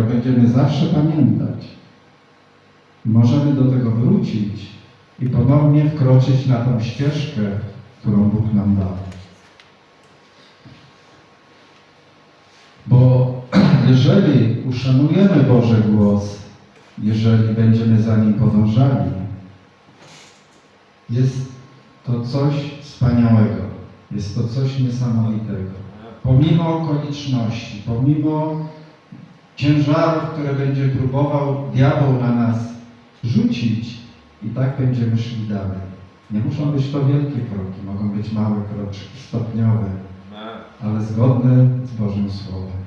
będziemy zawsze pamiętać. Możemy do tego wrócić i ponownie wkroczyć na tą ścieżkę, którą Bóg nam dał. Bo jeżeli uszanujemy Boży głos, jeżeli będziemy za nim podążali, jest to coś wspaniałego, jest to coś niesamowitego. Pomimo okoliczności, pomimo ciężarów, które będzie próbował diabeł na nas rzucić, i tak będziemy szli dalej. Nie muszą być to wielkie kroki, mogą być małe kroczki, stopniowe, ale zgodne z Bożym Słowem.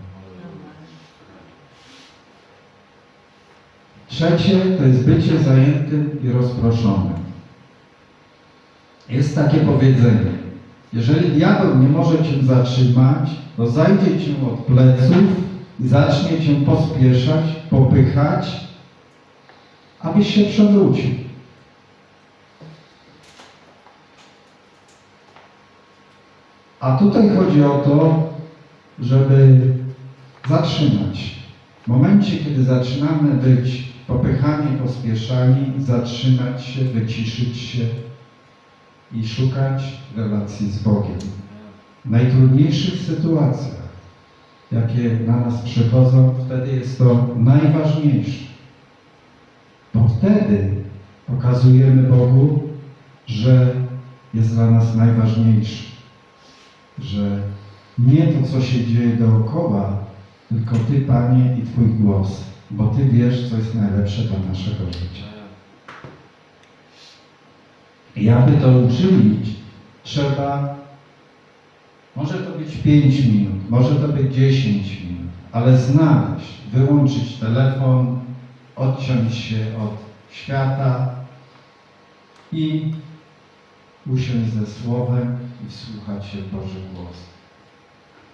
Trzecie to jest bycie zajętym i rozproszonym. Jest takie powiedzenie. Jeżeli diabeł nie może Cię zatrzymać, to zajdzie Cię od pleców zacznie Cię pospieszać, popychać, abyś się przewrócił. A tutaj chodzi o to, żeby zatrzymać. W momencie, kiedy zaczynamy być popychani, pospieszani, zatrzymać się, wyciszyć się i szukać relacji z Bogiem. W najtrudniejszych sytuacjach, jakie na nas przychodzą, wtedy jest to najważniejsze. Bo wtedy pokazujemy Bogu, że jest dla nas najważniejszy. Że nie to, co się dzieje dookoła, tylko Ty, Panie, i Twój głos, bo Ty wiesz, co jest najlepsze dla naszego życia. I aby to uczynić, trzeba, może to być 5 minut, może to być 10 minut, ale znaleźć, wyłączyć telefon, odciąć się od świata i usiąść ze Słowem i wsłuchać się Boży głos.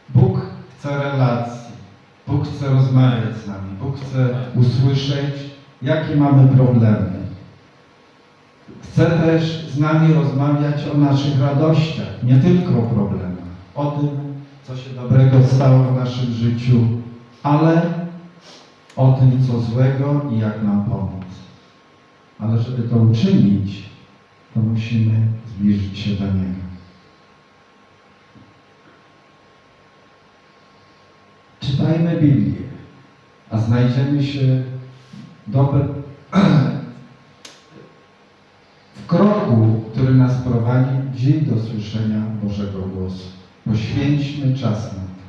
Bóg chce relacji, Bóg chce rozmawiać z nami, Bóg chce usłyszeć, jakie mamy problemy. Chce też z nami rozmawiać o naszych radościach, nie tylko o problemach, o tym, co się dobrego stało w naszym życiu, ale o tym, co złego i jak nam pomóc. Ale żeby to uczynić, to musimy zbliżyć się do Niego. Czytajmy Biblię, a znajdziemy się dobre, w kroku, który nas prowadzi dzień do słyszenia Bożego głosu. Poświęćmy czas na to.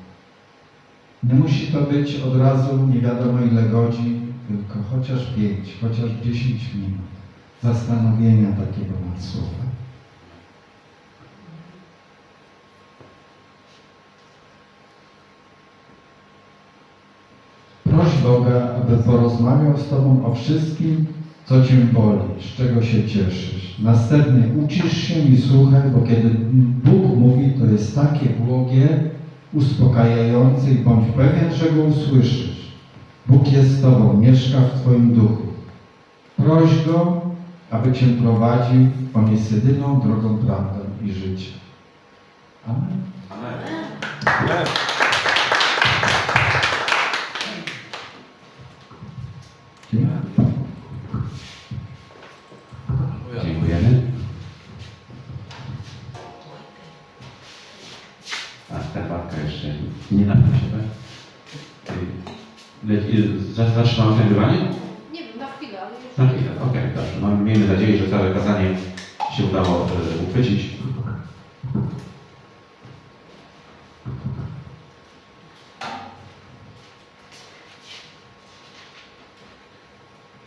Nie musi to być od razu nie wiadomo ile godzin, tylko chociaż pięć, chociaż dziesięć minut zastanowienia takiego nad Słowem. Proś Boga, aby porozmawiał z Tobą o wszystkim, co Cię boli, z czego się cieszysz. Następnie ucisz się i słuchaj, bo kiedy Bóg mówi, to jest takie błogie, uspokajające i bądź pewien, że Go usłyszysz. Bóg jest z Tobą, mieszka w Twoim duchu. Proś Go, aby Cię prowadził. On jest jedyną drogą, prawdą i życiem. Amen. Amen. Dziękuję. Dziękujemy. A Stefanka jeszcze nie napisze, tak? Y, za- Zatrzymamy nagrywanie? Nie wiem, na chwilę, ale już. Na chwilę, okej, dobrze. No, miejmy nadzieję, że całe kazanie się udało y, uchwycić.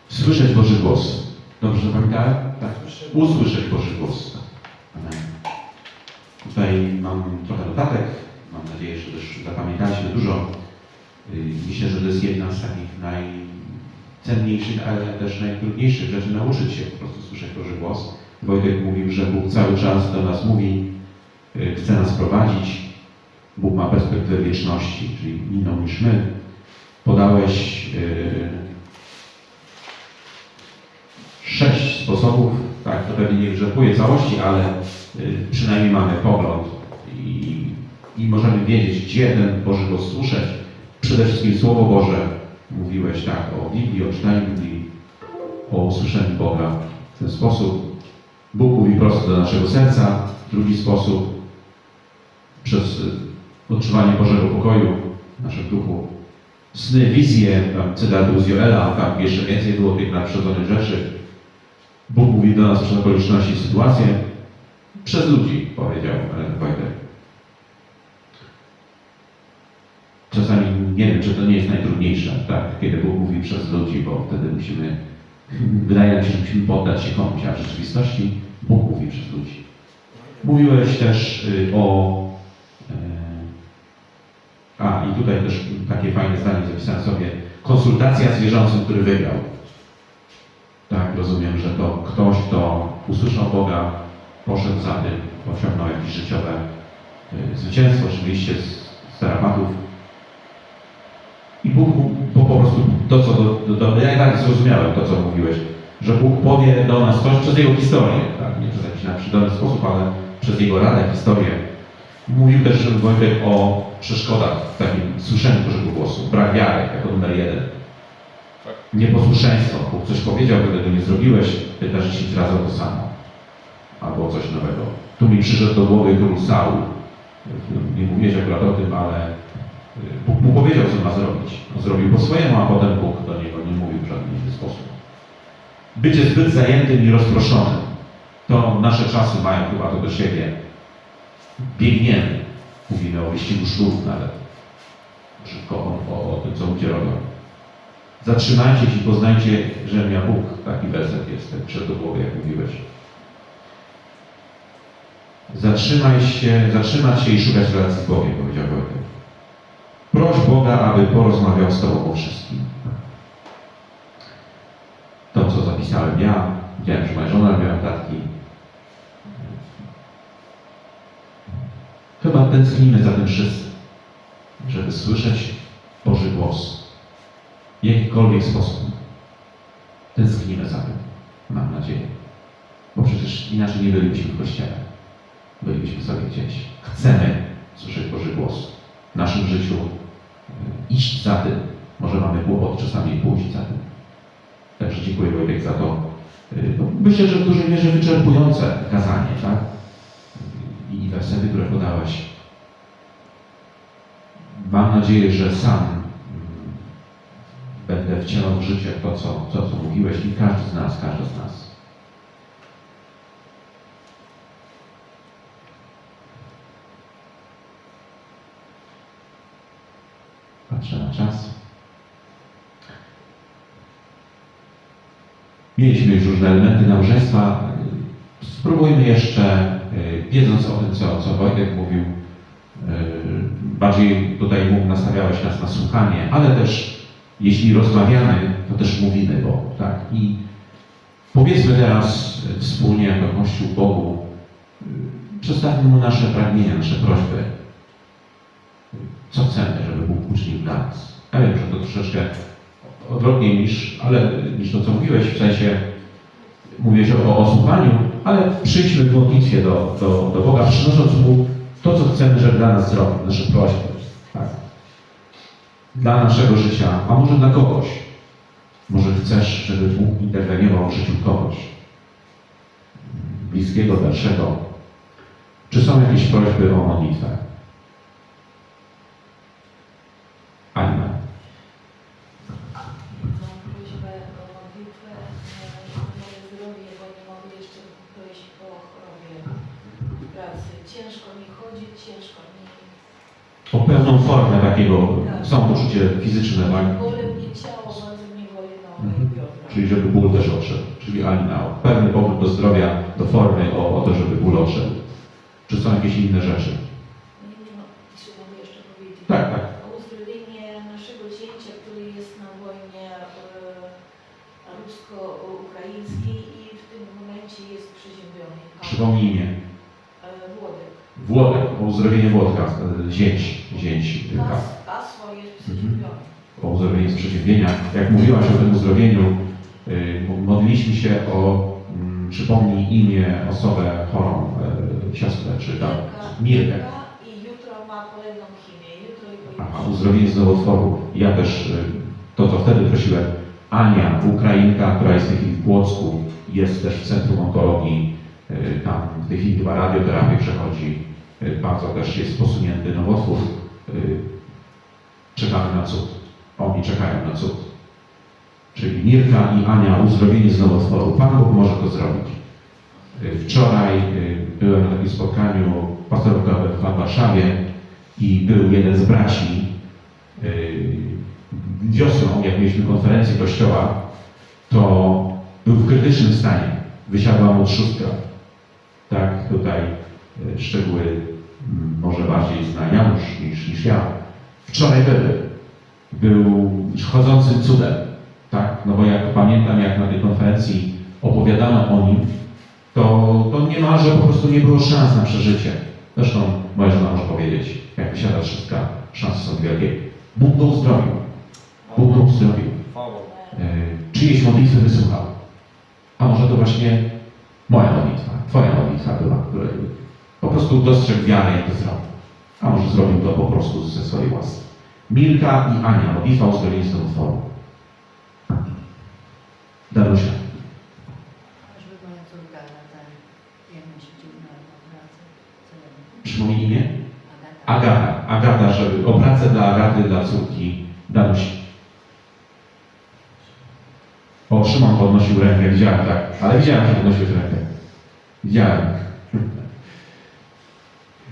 Słyszeć Boży głos. Dobrze pamiętałem? Tak. Usłyszeć Boży głos. Amen. Tutaj mam trochę notatek. Mam nadzieję, że też zapamiętaliśmy dużo. Y, Myślę, że to jest jedna z takich najcenniejszych, ale też najtrudniejszych rzeczy nauczyć się po prostu słyszeć Boży głos. Wojtek mówił, że Bóg cały czas do nas mówi, y, chce nas prowadzić. Bóg ma perspektywę wieczności, czyli inną niż my. Podałeś y, sześć sposobów, tak, to pewnie nie wyczerpuje całości, ale y, przynajmniej mamy pogląd i, i możemy wiedzieć, gdzie ten Boży głos słyszeć. Przede wszystkim Słowo Boże mówiłeś tak o Biblii, o czytaniu Biblii, o usłyszeniu Boga w ten sposób. Bóg mówi prosto do naszego serca. Drugi sposób przez y, odczuwanie Bożego pokoju w naszym duchu. Sny, wizje, tam cytatu z Joela, tam jeszcze więcej było tych nadprzyrodzonych rzeczy. Bóg mówi do nas przez okoliczności i sytuacje, przez ludzi, powiedział e, Wojtek. Czasami nie wiem, czy to nie jest najtrudniejsze, tak, kiedy Bóg mówi przez ludzi, bo wtedy musimy, wydaje nam się, że musimy poddać się komuś, a w rzeczywistości Bóg mówi przez ludzi. Mówiłeś też y, o. e, A, i tutaj też takie fajne zdanie zapisałem sobie. Konsultacja z wierzącym, który wygrał. Tak, rozumiem, że to ktoś, kto usłyszał Boga, poszedł za tym, osiągnął jakieś życiowe y, zwycięstwo, oczywiście z, z. I Bóg po, po prostu to, co do, do, do, ja tak zrozumiałem to, co mówiłeś, że Bóg powie do nas coś przez Jego historię, tak? nie przez jakiś naprzydany sposób, ale przez Jego radę, historię. Mówił też Wojtek o przeszkodach w takim słyszeniu Bożego głosu, brak wiary jako numer jeden. Tak. Nieposłuszeństwo. Bóg coś powiedział, gdy tego nie zrobiłeś, pytasz 10 razy o to samo. Albo coś nowego. Tu mi przyszedł do głowy król Saul. Nie mówiłeś akurat o tym, ale Bóg mu powiedział, co ma zrobić. On zrobił po swojemu, a potem Bóg do niego nie mówił w żaden inny sposób. Bycie zbyt zajętym i rozproszonym. To nasze czasy mają chyba to do siebie. Biegniemy. Mówimy o wyścigu szlów nawet. Szybko o, o, o tym, co ludzie robią. Zatrzymajcie się i poznajcie, że ja Bóg. Taki werset jest, tak przed do głowy, jak mówiłeś. Zatrzymaj się, zatrzymać się i szukać relacji z Bogiem, powiedział Wojtek. Proś Boga, aby porozmawiał z Tobą o wszystkim. To, co zapisałem ja, widziałem, że moja żona miała tatki. Chyba tęsknimy za tym wszyscy, żeby słyszeć Boży głos. W jakikolwiek sposób. Tęsknimy za tym, mam nadzieję. Bo przecież inaczej nie bylibyśmy w Kościele. Bylibyśmy sobie gdzieś. Chcemy słyszeć Boży głos w naszym życiu. Iść za tym. Może mamy kłopot czasami pójść za tym. Także dziękuję Wojtek za to. y, Myślę, że w dużej mierze wyczerpujące kazanie, tak? I wersety, które podałeś. Mam nadzieję, że sam mm, będę wcielał w życie to, co, to, co mówiłeś i każdy z nas, każdy z nas. Patrzę na czas. Mieliśmy już różne elementy nałożeństwa. Spróbujmy jeszcze, y, wiedząc o tym, co, co Wojtek mówił, y, bardziej tutaj mu nastawiałeś nas na słuchanie, ale też jeśli rozmawiamy, to też mówimy Bogu, tak? I powiedzmy teraz wspólnie jako Kościół Bogu, y, przedstawmy Mu nasze pragnienia, nasze prośby. Co chcemy, żeby Bóg uczynił dla nas? Ja wiem, że to troszeczkę odwrotnie niż, ale, niż to, co mówiłeś, w sensie mówiłeś o, o słuchaniu, ale przyjdźmy w modlitwie do, do, do Boga, przynosząc Mu to, co chcemy, żeby dla nas zrobił, nasze prośby. Tak? Dla naszego życia, a może dla kogoś. Może chcesz, żeby Bóg interweniował w życiu kogoś. Bliskiego, dalszego. Czy są jakieś prośby o modlitwę? Anna. Mam prośbę o modlitwę e, o moje zdrowie, bo nie mogę jeszcze dojść po chorobie pracy. Ciężko mi chodzić, ciężko mi... O pewną formę takiego fizyczne, tak? Boli mnie ciało, bardzo mnie boli nogi Mhm. Czyli żeby ból też odszedł. Czyli Alina, o pewny powrót do zdrowia, do formy, o, o to, żeby ból odszedł. Czy są jakieś inne rzeczy? Przypomnij imię. E, Włodek. Włodek, o uzdrowienie Włodka, e, zięć, zięć Tymka. Pas, pasło jest przeziębiony. o uzdrowienie z przeziębienia. Jak mówiłaś o tym uzdrowieniu, y, modliliśmy się o, mm, przypomnij imię, osobę chorą, siostrę, czy tam, Mirkę. I jutro ma kolejną chemię. Jutro i Aha, uzdrowienie z nowotworu. Ja też to, co wtedy prosiłem, Ania, Ukrainka, która jest w Płocku, jest też w Centrum Onkologii, tam w tej chwili chyba radioterapię przechodzi, y, bardzo też jest posunięty nowotwór. y, Czekamy na cud. Oni czekają na cud. Czyli Mirka i Ania uzdrowieni z nowotworu. Pan Bóg może to zrobić. Y, Wczoraj y, byłem na takim spotkaniu pastorów w Warszawie i był jeden z braci. y, Wiosną, jak mieliśmy konferencję kościoła, to był w krytycznym stanie. Wysiadła mu trzustka. Tak, tutaj y, szczegóły może bardziej zna Janusz niż, niż ja. Wczoraj były. Był chodzącym cudem. Tak? No bo jak pamiętam, jak na tej konferencji opowiadano o nim, to, to niemalże po prostu nie było szans na przeżycie. Zresztą moja żona może powiedzieć, jak wysiada trzustka, szanse są wielkie. Bóg go uzdrowił. Bóg go uzdrowił. E, czyjeś modlitwy wysłuchał. A może to właśnie moja modlitwa, Twoja modlitwa była, której po prostu dostrzegł wiarę i to zrobił. A może zrobił to po prostu ze swojej łaski. Milka i Ania, modlitwa uzdrowienia z. Co ja mówię? Przypomnij imię? Agata. Agata. Agata, żeby o pracę dla Agaty, dla córki Danusi. O, Szymon podnosił rękę, widziałem, tak. Ale widziałem, że podnosiłeś rękę. Widziałem.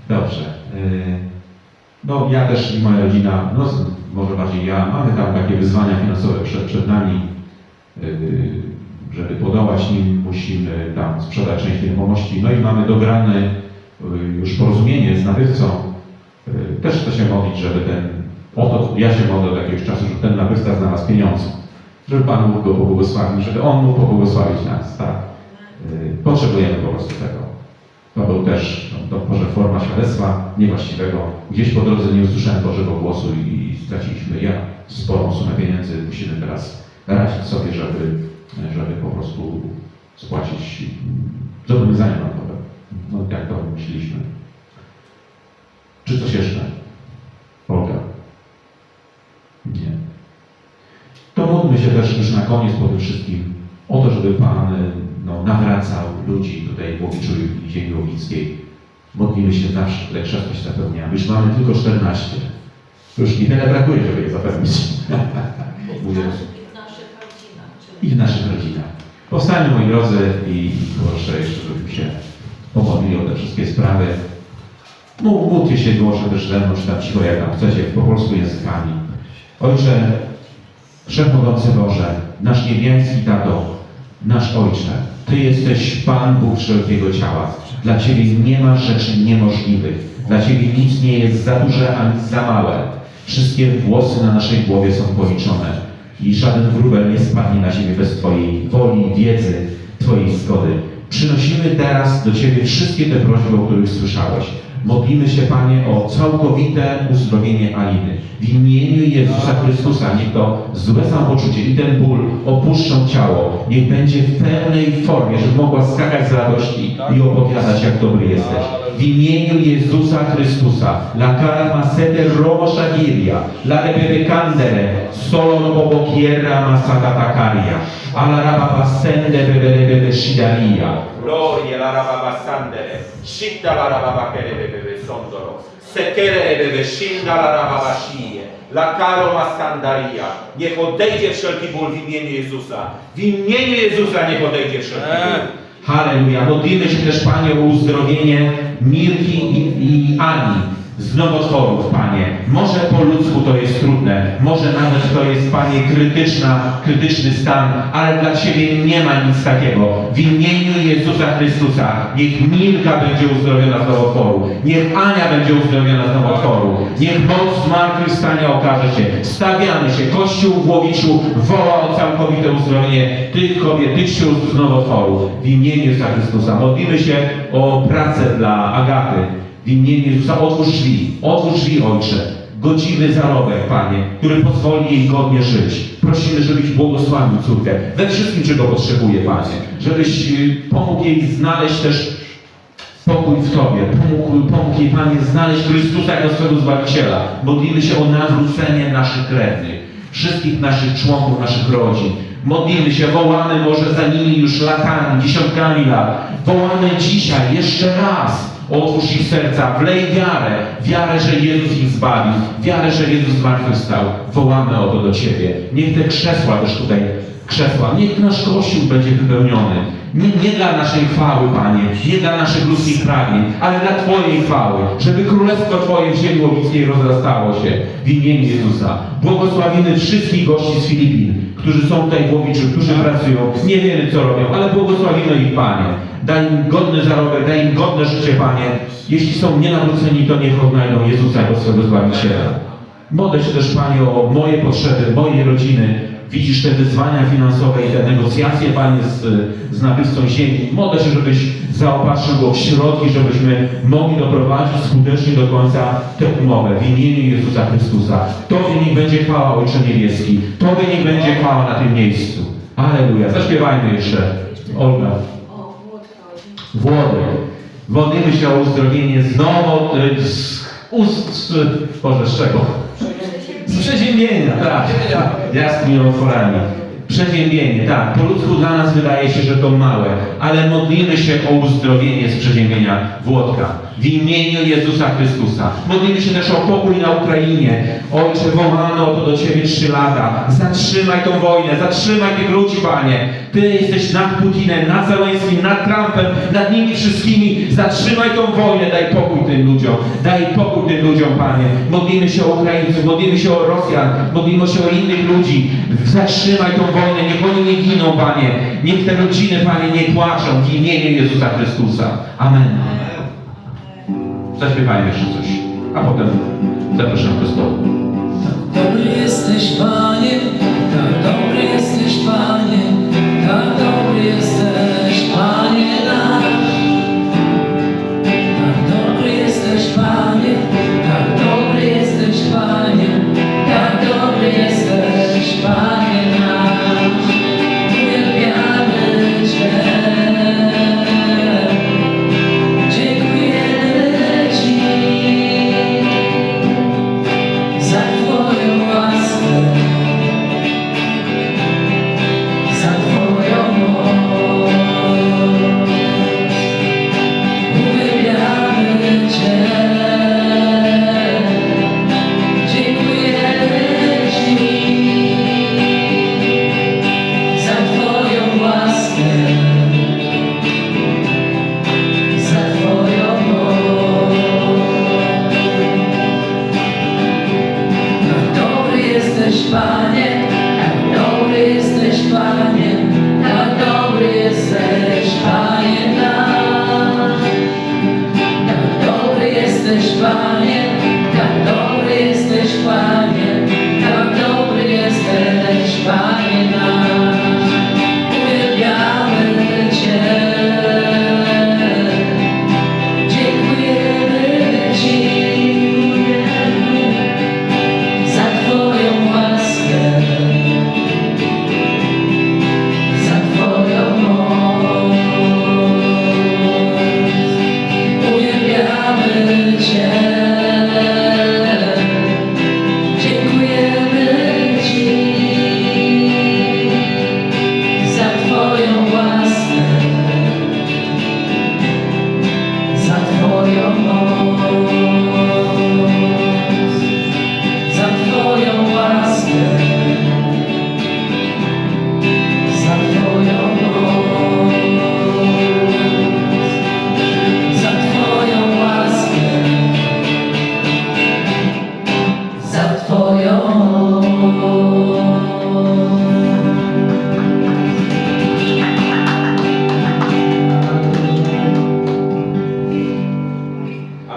Dobrze. Yy, No ja też i moja rodzina, no może bardziej ja, mamy tam takie wyzwania finansowe przed, przed nami. Yy, Żeby podołać nim, musimy tam sprzedać część nieruchomości. No i mamy dograne yy, już porozumienie z nabywcą. Też chcę się modlić, żeby ten, o to ja się modlę od jakiegoś czasu, żeby ten nabywca znalazł pieniądze. Żeby Pan mógł go pobłogosławić, żeby On mógł pobłogosławić nas, tak. Yy, Potrzebujemy po prostu tego. To był też, no, to może forma świadectwa niewłaściwego. Gdzieś po drodze nie usłyszałem Bożego głosu i straciliśmy ja sporą sumę pieniędzy. Musimy teraz radzić sobie, żeby, żeby po prostu spłacić mm, zobowiązania bankowe. No jak to myśleliśmy. Czy coś jeszcze? Olga? Nie. To módlmy się też już na koniec po tym wszystkim o to, żeby Pan no, nawracał ludzi tutaj w Łowiczu i ziemi łowickiej. Modlimy się zawsze, tutaj krzesło się zapełnia. Już mamy tylko 14. To już niewiele brakuje, żeby je zapewnić. W w I w naszych rodzinach. Powstańmy, moi drodzy, i proszę jeszcze, żebyśmy się pomodlili o te wszystkie sprawy. Mów- Módlcie się głośno też ze mną, czy tam cicho, jak tam chcecie, po polsku językami. Ojcze, Wszechmogący Boże, nasz niebiański Tato, nasz Ojcze, Ty jesteś Pan Bóg wszelkiego ciała. Dla Ciebie nie ma rzeczy niemożliwych. Dla Ciebie nic nie jest za duże ani za małe. Wszystkie włosy na naszej głowie są policzone i żaden wróbel nie spadnie na ziemię bez Twojej woli, wiedzy, Twojej zgody. Przynosimy teraz do Ciebie wszystkie te prośby, o których słyszałeś. Modlimy się, Panie, o całkowite uzdrowienie Aliny. W imieniu Jezusa Chrystusa niech to złe samopoczucie i ten ból opuszczą ciało. Niech będzie w pełnej formie, żeby mogła skakać z radości i opowiadać, jak dobry jesteś. W imieniu Jezusa Chrystusa. La cara masete robo shagiria. La rebebe candere. Solo no bobo kierra masata takaria. Ala raba basende bebe rebebe shidaria. Gloria la rababa sandere, shitta la rababa kerebebe sondoro, sekerebebe shinda la rababa shije, la karo masandaria. Niech odejdzie wszelki ból w imieniu Jezusa. W imieniu Jezusa niech odejdzie wszelki ból. Halleluja. Modlimy się też, Panie, o uzdrowienie Mirki i, i Ani z nowotworów, Panie. Może po ludzku to jest trudne, może nawet to jest, Panie, krytyczna, krytyczny stan, ale dla Ciebie nie ma nic takiego. W imieniu Jezusa Chrystusa niech Mirka będzie uzdrowiona z nowotworu, niech Ania będzie uzdrowiona z nowotworu, niech moc zmartwychwstania okaże się. Stawiamy się, Kościół w Łowiczu woła o całkowite uzdrowienie tych kobiet, tych sióstr z nowotworu. W imieniu Jezusa Chrystusa modlimy się o pracę dla Agaty. W imieniu Jezusa otwórz drzwi, otwórz drzwi Ojcze. Godziwy zarobek, Panie, który pozwoli jej godnie żyć. Prosimy, żebyś błogosławił córkę we wszystkim, czego potrzebuje, Panie. Żebyś y, pomógł jej znaleźć też Pokój w Tobie. Pomógł, pomógł jej Panie znaleźć Chrystusa jako swego Zbawiciela. Modlimy się o nawrócenie naszych krewnych. wszystkich naszych członków, naszych rodzin. Modlimy się, wołamy może za nimi już latami, dziesiątkami lat. Wołamy dzisiaj jeszcze raz. Otwórz ich serca, wlej wiarę, wiarę, że Jezus ich zbawił, wiarę, że Jezus zmartwychwstał. Wołamy o to do Ciebie. Niech te krzesła też tutaj, krzesła, niech nasz Kościół będzie wypełniony. Nie, nie dla naszej chwały, Panie, nie dla naszych ludzkich pragnień, ale dla Twojej chwały, żeby Królestwo Twoje w ziemi łowickiej rozrastało się w imieniu Jezusa. Błogosławimy wszystkich gości z Filipin, którzy są tutaj w Łowiczu, którzy pracują, nie wiemy co robią, ale błogosławimy ich, Panie. Daj im godny zarobek, daj im godne życie, Panie. Jeśli są nienawróceni, to niech odnajdą Jezusa jako swego Zbawiciela. Modlę się też, Panie, o moje potrzeby, mojej rodziny. Widzisz te wyzwania finansowe i te negocjacje, Panie, z, z nabywcą ziemi. Modlę się, żebyś zaopatrzył go w środki, żebyśmy mogli doprowadzić skutecznie do końca tę umowę w imieniu Jezusa Chrystusa. Tobie niech będzie chwała, Ojcze Niebieski. Tobie niech będzie chwała na tym miejscu. Aleluja. Zaśpiewajmy jeszcze. Olga. Włodek. Modlimy się o uzdrowienie znowu y, z ust, Boże, z czego? Z przeziębienia, tak. Jasnymi otworami. Przeziębienie, tak. Po ludzku dla nas wydaje się, że to małe, ale modlimy się o uzdrowienie z przeziębienia Włodka. W imieniu Jezusa Chrystusa. Modlimy się też o pokój na Ukrainie. Ojcze, wołano to do Ciebie trzy lata. Zatrzymaj tą wojnę, zatrzymaj tych ludzi, Panie. Ty jesteś nad Putinem, nad Zeleńskim, nad Trumpem, nad nimi wszystkimi. Zatrzymaj tą wojnę, daj pokój tym ludziom. Daj pokój tym ludziom, Panie. Modlimy się o Ukraińców, modlimy się o Rosjan, modlimy się o innych ludzi. Zatrzymaj tą wojnę, niech oni nie giną, Panie. Niech te rodziny, Panie, nie płaczą w imieniu Jezusa Chrystusa. Amen. Zaśpiewajmy jeszcze coś, a potem zapraszam do stołu. Dobry jesteś, Panie, tak dobry jesteś, Panie,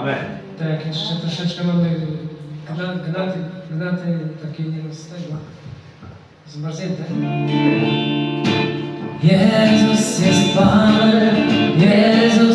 Amen. Tak, jeszcze troszeczkę mamy gnaty, gnaty takie nie z tego, zmarznięte. Jezus jest Panem, Jezus